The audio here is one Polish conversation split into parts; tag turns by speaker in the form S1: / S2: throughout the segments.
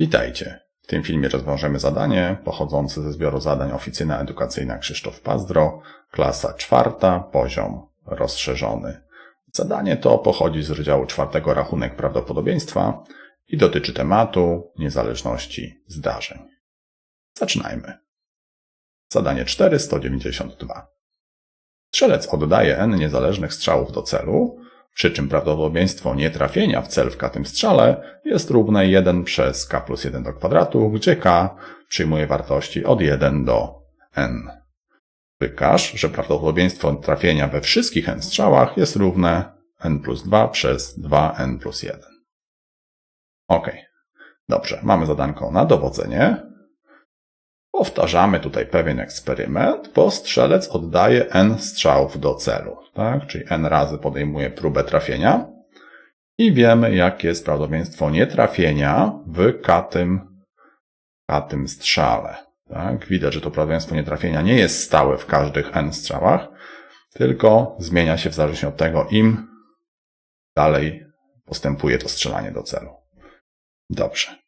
S1: Witajcie. W tym filmie rozwiążemy zadanie pochodzące ze zbioru zadań Oficyna Edukacyjna Krzysztof Pazdro, klasa czwarta, poziom rozszerzony. Zadanie to pochodzi z rozdziału czwartego rachunek prawdopodobieństwa i dotyczy tematu niezależności zdarzeń. Zaczynajmy. Zadanie 492. Strzelec oddaje n niezależnych strzałów do celu, przy czym prawdopodobieństwo nietrafienia w cel w k tym strzale jest równe 1 przez k plus 1 do kwadratu, gdzie k przyjmuje wartości od 1 do n. Wykaż, że prawdopodobieństwo trafienia we wszystkich n strzałach jest równe n plus 2 przez 2n plus 1. Ok. Dobrze, mamy zadanko na dowodzenie. Powtarzamy tutaj pewien eksperyment, bo strzelec oddaje n strzałów do celu, tak? Czyli n razy podejmuje próbę trafienia i wiemy, jakie jest prawdopodobieństwo nietrafienia w katym, katym strzale. Tak? Widać, że to prawdopodobieństwo nietrafienia nie jest stałe w każdych n strzałach, tylko zmienia się w zależności od tego, im dalej postępuje to strzelanie do celu. Dobrze.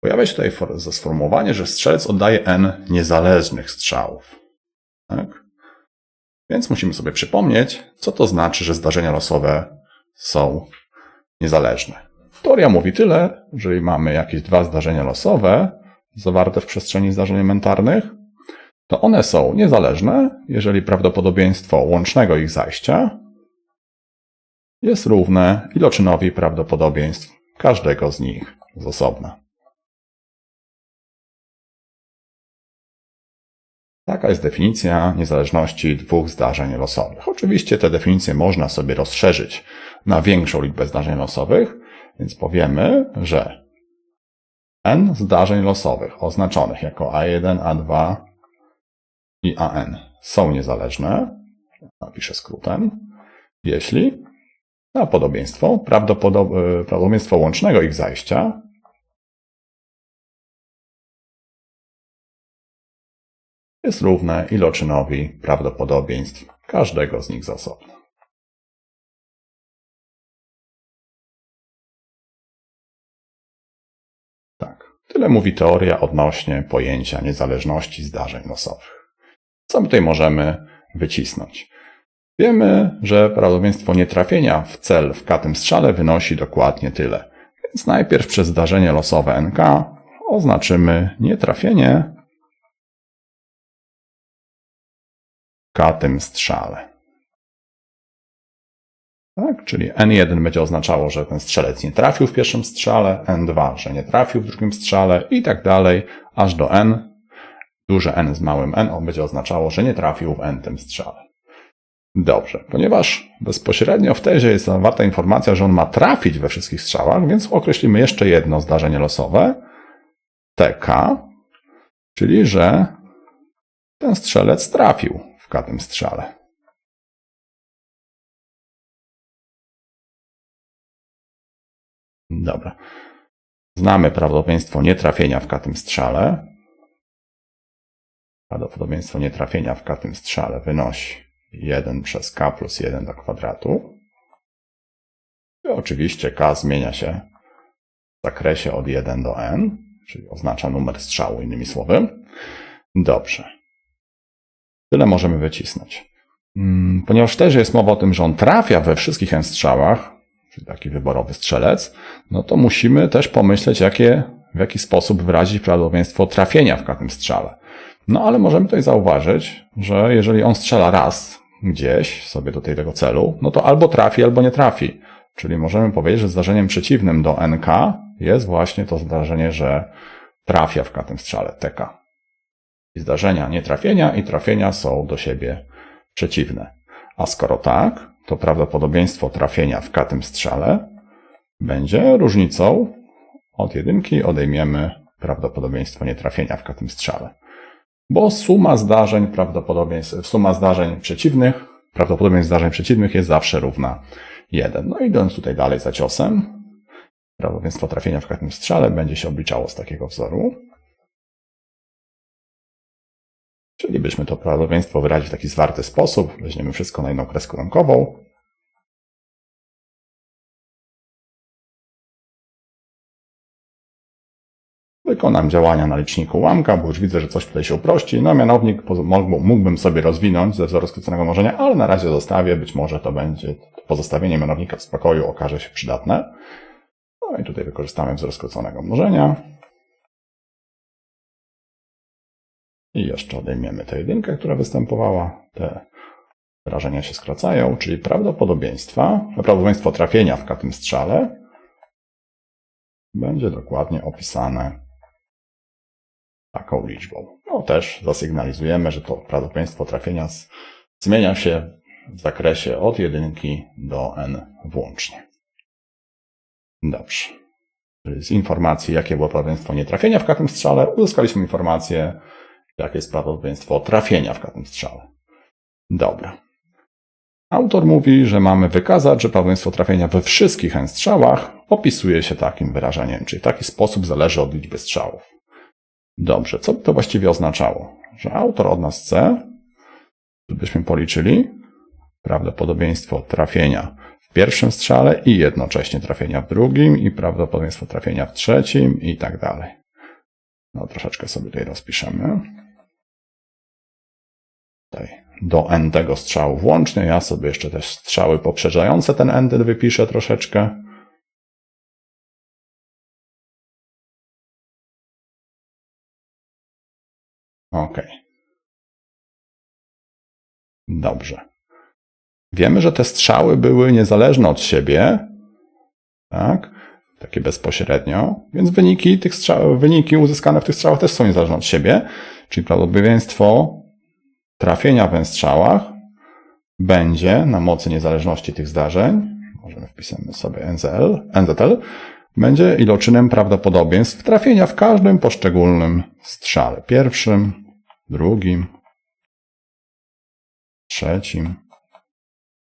S1: Pojawia się tutaj sformułowanie, że strzelec oddaje n niezależnych strzałów. Tak? Więc musimy sobie przypomnieć, co to znaczy, że zdarzenia losowe są niezależne. Teoria mówi tyle, że jeżeli mamy jakieś dwa zdarzenia losowe zawarte w przestrzeni zdarzeń elementarnych, to one są niezależne, jeżeli prawdopodobieństwo łącznego ich zajścia jest równe iloczynowi prawdopodobieństw każdego z nich z osobna. Taka jest definicja niezależności dwóch zdarzeń losowych. Oczywiście te definicje można sobie rozszerzyć na większą liczbę zdarzeń losowych, więc powiemy, że n zdarzeń losowych oznaczonych jako A1, A2 i AN są niezależne, napiszę skrótem, jeśli na podobieństwo, prawdopodobieństwo łącznego ich zajścia jest równe iloczynowi prawdopodobieństw każdego z nich z osobna. Tak, tyle mówi teoria odnośnie pojęcia niezależności zdarzeń losowych. Co my tutaj możemy wycisnąć? Wiemy, że prawdopodobieństwo nietrafienia w cel w katym strzale wynosi dokładnie tyle. Więc najpierw przez zdarzenie losowe NK oznaczymy nietrafienie katym strzale. Tak? Czyli N1 będzie oznaczało, że ten strzelec nie trafił w pierwszym strzale, N2, że nie trafił w drugim strzale i tak dalej, aż do N. Duże N z małym n będzie oznaczało, że nie trafił w N tym strzale. Dobrze, ponieważ bezpośrednio w tezie jest zawarta informacja, że on ma trafić we wszystkich strzałach, więc określimy jeszcze jedno zdarzenie losowe, TK, czyli że ten strzelec trafił katym strzale. Dobra. Znamy prawdopodobieństwo nietrafienia w katym strzale. Prawdopodobieństwo nietrafienia w katym strzale wynosi 1 przez k plus 1 do kwadratu. I oczywiście k zmienia się w zakresie od 1 do n, czyli oznacza numer strzału, innymi słowy. Dobrze. Tyle możemy wycisnąć. Mm, ponieważ też jest mowa o tym, że on trafia we wszystkich n strzałach, czyli taki wyborowy strzelec, no to musimy też pomyśleć, jakie, w jaki sposób wyrazić prawdopodobieństwo trafienia w każdym strzale. No ale możemy tutaj zauważyć, że jeżeli on strzela raz gdzieś sobie do tego celu, no to albo trafi, albo nie trafi. Czyli możemy powiedzieć, że zdarzeniem przeciwnym do NK jest właśnie to zdarzenie, że trafia w każdym strzale, TK. Zdarzenia nietrafienia i trafienia są do siebie przeciwne. A skoro tak, to prawdopodobieństwo trafienia w katym strzale będzie różnicą od jedynki odejmiemy prawdopodobieństwo nietrafienia w katym strzale. Bo suma zdarzeń prawdopodobieństw, suma zdarzeń przeciwnych, prawdopodobieństw zdarzeń przeciwnych jest zawsze równa 1. No idąc tutaj dalej za ciosem, prawdopodobieństwo trafienia w katym strzale będzie się obliczało z takiego wzoru. Chcielibyśmy to prawdopodobieństwo wyrazić w taki zwarty sposób. Weźmiemy wszystko na jedną kreskę rankową. Wykonam działania na liczniku ułamka, bo już widzę, że coś tutaj się uprości. No mianownik mógłbym sobie rozwinąć ze wzoru skróconego mnożenia, ale na razie zostawię. Być może to będzie, pozostawienie mianownika w spokoju okaże się przydatne. No i tutaj wykorzystamy wzór skróconego mnożenia. I jeszcze odejmiemy tę jedynkę, która występowała. Te wyrażenia się skracają, czyli prawdopodobieństwa, prawdopodobieństwo trafienia w każdym strzale będzie dokładnie opisane taką liczbą. No też zasygnalizujemy, że to prawdopodobieństwo trafienia zmienia się w zakresie od jedynki do n włącznie. Dobrze. Z informacji, jakie było prawdopodobieństwo nietrafienia w każdym strzale, uzyskaliśmy informację, jakie jest prawdopodobieństwo trafienia w każdym strzale. Dobra. Autor mówi, że mamy wykazać, że prawdopodobieństwo trafienia we wszystkich n strzałach opisuje się takim wyrażeniem, czyli taki sposób zależy od liczby strzałów. Dobrze, co by to właściwie oznaczało? Że autor od nas chce, żebyśmy policzyli prawdopodobieństwo trafienia w pierwszym strzale i jednocześnie trafienia w drugim i prawdopodobieństwo trafienia w trzecim i tak dalej. No troszeczkę sobie tutaj rozpiszemy. Tutaj do n tego strzału włącznie. Ja sobie jeszcze też strzały poprzedzające ten n wypiszę troszeczkę. Ok. Dobrze. Wiemy, że te strzały były niezależne od siebie, tak? Takie bezpośrednio, więc wyniki tych wyniki uzyskane w tych strzałach też są niezależne od siebie, czyli prawdopodobieństwo trafienia w strzałach będzie na mocy niezależności tych zdarzeń, możemy wpisać sobie NZL, NZL, będzie iloczynem prawdopodobieństw trafienia w każdym poszczególnym strzale. Pierwszym, drugim, trzecim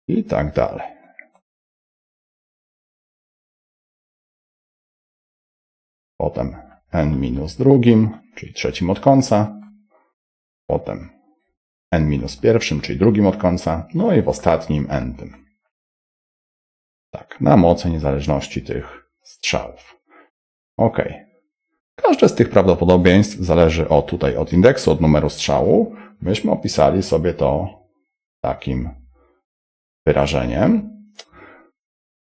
S1: i tak dalej. Potem n minus drugim, czyli trzecim od końca. Potem n minus pierwszym, czyli drugim od końca. No i w ostatnim n tym. Tak, na mocy niezależności tych strzałów. Ok. Każde z tych prawdopodobieństw zależy od tutaj od indeksu, od numeru strzału. Myśmy opisali sobie to takim wyrażeniem.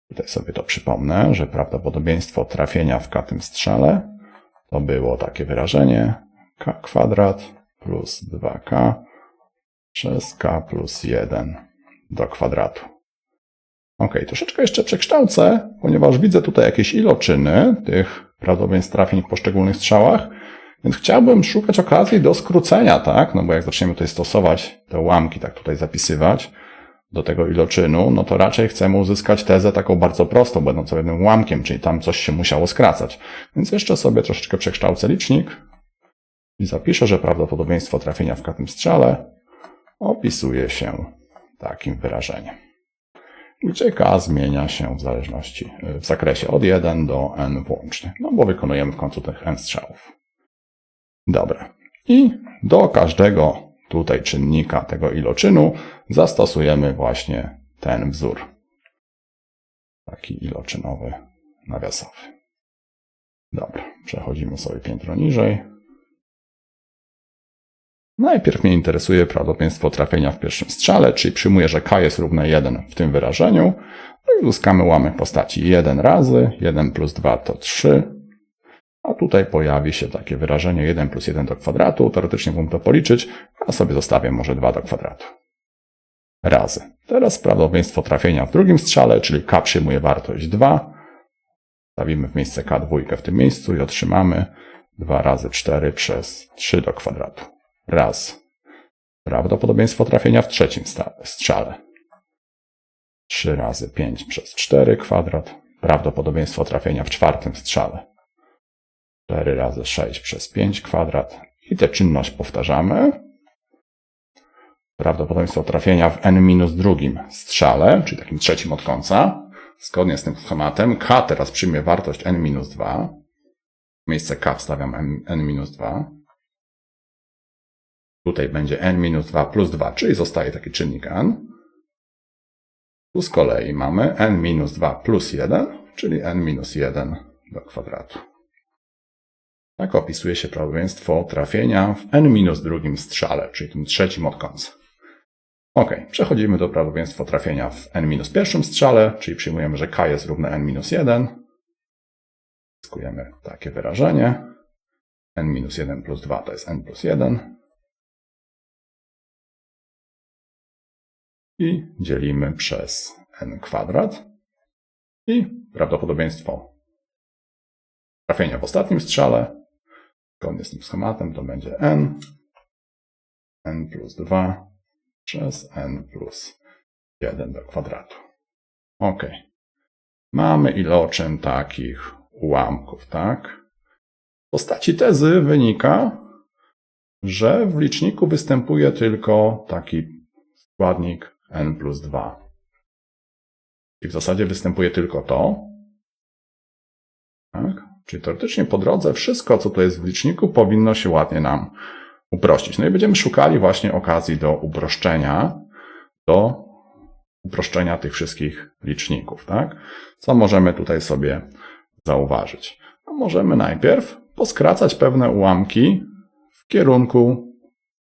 S1: Tutaj sobie to przypomnę, że prawdopodobieństwo trafienia w każdym strzale to było takie wyrażenie k kwadrat plus 2k przez k plus 1 do kwadratu. Ok, troszeczkę jeszcze przekształcę, ponieważ widzę tutaj jakieś iloczyny tych prawdopodobieństw trafień w poszczególnych strzałach, więc chciałbym szukać okazji do skrócenia, tak? No bo jak zaczniemy tutaj stosować te ułamki, tak tutaj zapisywać do tego iloczynu, no to raczej chcemy uzyskać tezę taką bardzo prostą, będącą jednym ułamkiem, czyli tam coś się musiało skracać. Więc jeszcze sobie troszeczkę przekształcę licznik i zapiszę, że prawdopodobieństwo trafienia w każdym strzale opisuje się takim wyrażeniem gdzie k zmienia się w zależności, w zakresie od 1 do n włącznie, no bo wykonujemy w końcu tych n strzałów. Dobra. I do każdego tutaj czynnika tego iloczynu zastosujemy właśnie ten wzór. Taki iloczynowy, nawiasowy. Dobra, przechodzimy sobie piętro niżej. Najpierw mnie interesuje prawdopodobieństwo trafienia w pierwszym strzale, czyli przyjmuję, że k jest równe 1 w tym wyrażeniu. No i uzyskamy ułamek postaci 1 razy, 1 plus 2 to 3. A tutaj pojawi się takie wyrażenie 1 plus 1 do kwadratu. Teoretycznie mógłbym to policzyć, a sobie zostawię może 2 do kwadratu. Razy. Teraz prawdopodobieństwo trafienia w drugim strzale, czyli k przyjmuje wartość 2. Stawimy w miejsce k dwójkę w tym miejscu i otrzymamy 2 razy 4 przez 3 do kwadratu raz. Prawdopodobieństwo trafienia w trzecim strzale. 3 razy 5 przez 4 kwadrat. Prawdopodobieństwo trafienia w czwartym strzale. 4 razy 6 przez 5 kwadrat. I tę czynność powtarzamy. Prawdopodobieństwo trafienia w n minus drugim strzale, czyli takim trzecim od końca. Zgodnie z tym schematem k teraz przyjmie wartość n minus 2. W miejsce k wstawiam n, minus 2. Tutaj będzie n minus 2 plus 2, czyli zostaje taki czynnik n. Tu z kolei mamy n minus 2 plus 1, czyli n minus 1 do kwadratu. Tak opisuje się prawdopodobieństwo trafienia w n-drugim strzale, czyli tym trzecim od końca. Ok, przechodzimy do prawdopodobieństwa trafienia w n-pierwszym strzale, czyli przyjmujemy, że k jest równe n-1. Zyskujemy takie wyrażenie. n-1 plus 2 to jest n plus 1. I dzielimy przez n kwadrat. I prawdopodobieństwo trafienia w ostatnim strzale, zgodnie z tym schematem, to będzie n, n plus 2 przez n plus 1 do kwadratu. Ok. Mamy iloczyn takich ułamków, tak? W postaci tezy wynika, że w liczniku występuje tylko taki składnik n plus 2. I w zasadzie występuje tylko to. Tak? Czyli teoretycznie po drodze wszystko, co tu jest w liczniku, powinno się ładnie nam uprościć. No i będziemy szukali właśnie okazji do uproszczenia, do uproszczenia tych wszystkich liczników. Tak? Co możemy tutaj sobie zauważyć? No możemy najpierw poskracać pewne ułamki w kierunku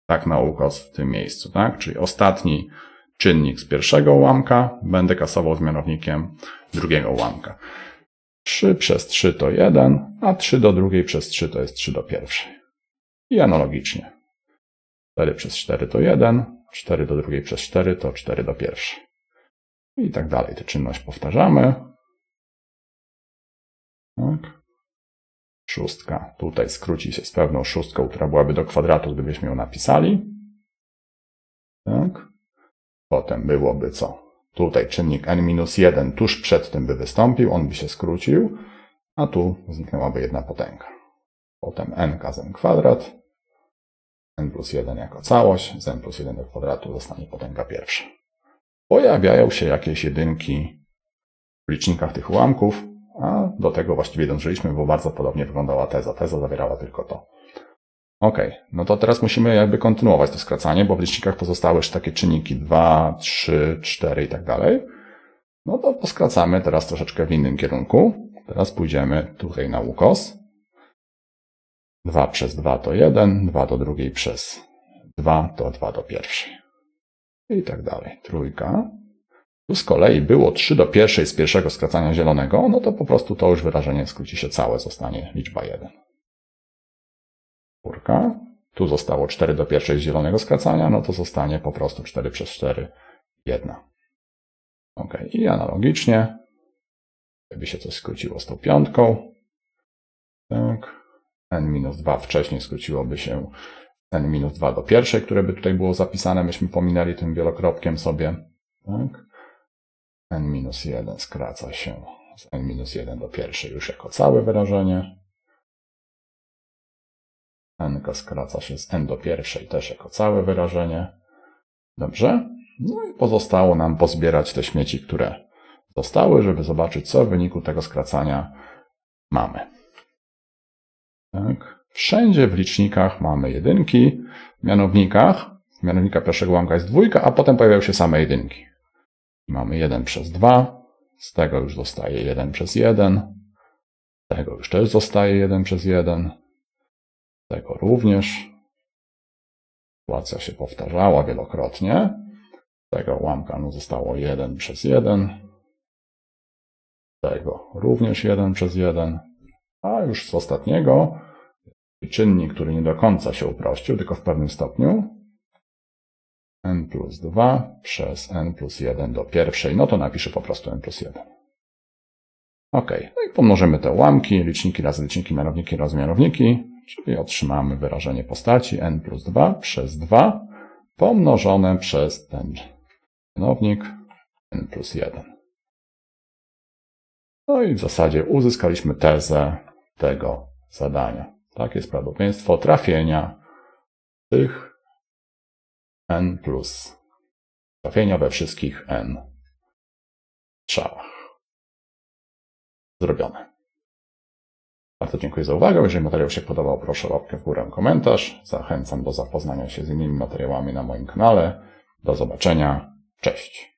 S1: tak na ukos w tym miejscu. Tak? Czyli ostatni czynnik z pierwszego ułamka będę kasował z mianownikiem drugiego ułamka. 3 przez 3 to 1, a 3 do drugiej przez 3 to jest 3 do pierwszej. I analogicznie. 4 przez 4 to 1, 4 do drugiej przez 4 to 4 do pierwszej. I tak dalej. Tę czynność powtarzamy. Tak. Szóstka tutaj skróci się z pewną szóstką, która byłaby do kwadratu, gdybyśmy ją napisali. Tak. Potem byłoby co? Tutaj czynnik n-1 tuż przed tym by wystąpił, on by się skrócił, a tu zniknęłaby jedna potęga. Potem n z n kwadrat, n plus 1 jako całość, z n plus 1 do kwadratu zostanie potęga pierwsza. Pojawiają się jakieś jedynki w licznikach tych ułamków, a do tego właściwie dążyliśmy, bo bardzo podobnie wyglądała teza. Teza zawierała tylko to. Ok, no to teraz musimy jakby kontynuować to skracanie, bo w licznikach pozostały już takie czynniki 2, 3, 4 i tak dalej. No to poskracamy teraz troszeczkę w innym kierunku. Teraz pójdziemy tutaj na ukos. 2 przez 2 to 1, 2 do drugiej przez 2 to 2 do pierwszej. I tak dalej. Trójka. Tu z kolei było 3 do pierwszej z pierwszego skracania zielonego, no to po prostu to już wyrażenie skróci się całe, zostanie liczba 1 czwórka. Tu zostało 4 do pierwszej z zielonego skracania, no to zostanie po prostu 4 przez 4, 1. Ok, i analogicznie, gdyby się coś skróciło z tą piątką, tak, n-2 wcześniej skróciłoby się n-2 do pierwszej, które by tutaj było zapisane, myśmy pominęli tym wielokropkiem sobie, tak, n-1 skraca się z n-1 do pierwszej już jako całe wyrażenie, n skraca się z n do pierwszej też jako całe wyrażenie. Dobrze? No i pozostało nam pozbierać te śmieci, które zostały, żeby zobaczyć, co w wyniku tego skracania mamy. Tak. Wszędzie w licznikach mamy jedynki, w mianownikach, w mianownika pierwszego łamka jest dwójka, a potem pojawiają się same jedynki. Mamy 1 przez 2, z tego już zostaje 1 przez 1, z tego już też zostaje 1 przez 1, tego również. Sytuacja się powtarzała wielokrotnie. Tego ułamka no zostało 1 przez 1. Tego również 1 przez 1. A już z ostatniego czynnik, który nie do końca się uprościł, tylko w pewnym stopniu. n plus 2 przez n plus 1 do pierwszej. No to napiszę po prostu n plus 1. Ok, no i pomnożymy te ułamki, liczniki razy liczniki, mianowniki razy mianowniki. Czyli otrzymamy wyrażenie postaci n plus 2 przez 2 pomnożone przez ten mianownik n plus 1. No i w zasadzie uzyskaliśmy tezę tego zadania. Tak jest prawdopodobieństwo trafienia tych n plus trafienia we wszystkich n strzałach. Zrobione. Bardzo dziękuję za uwagę. Jeżeli materiał się podobał, proszę łapkę w górę, komentarz. Zachęcam do zapoznania się z innymi materiałami na moim kanale. Do zobaczenia. Cześć.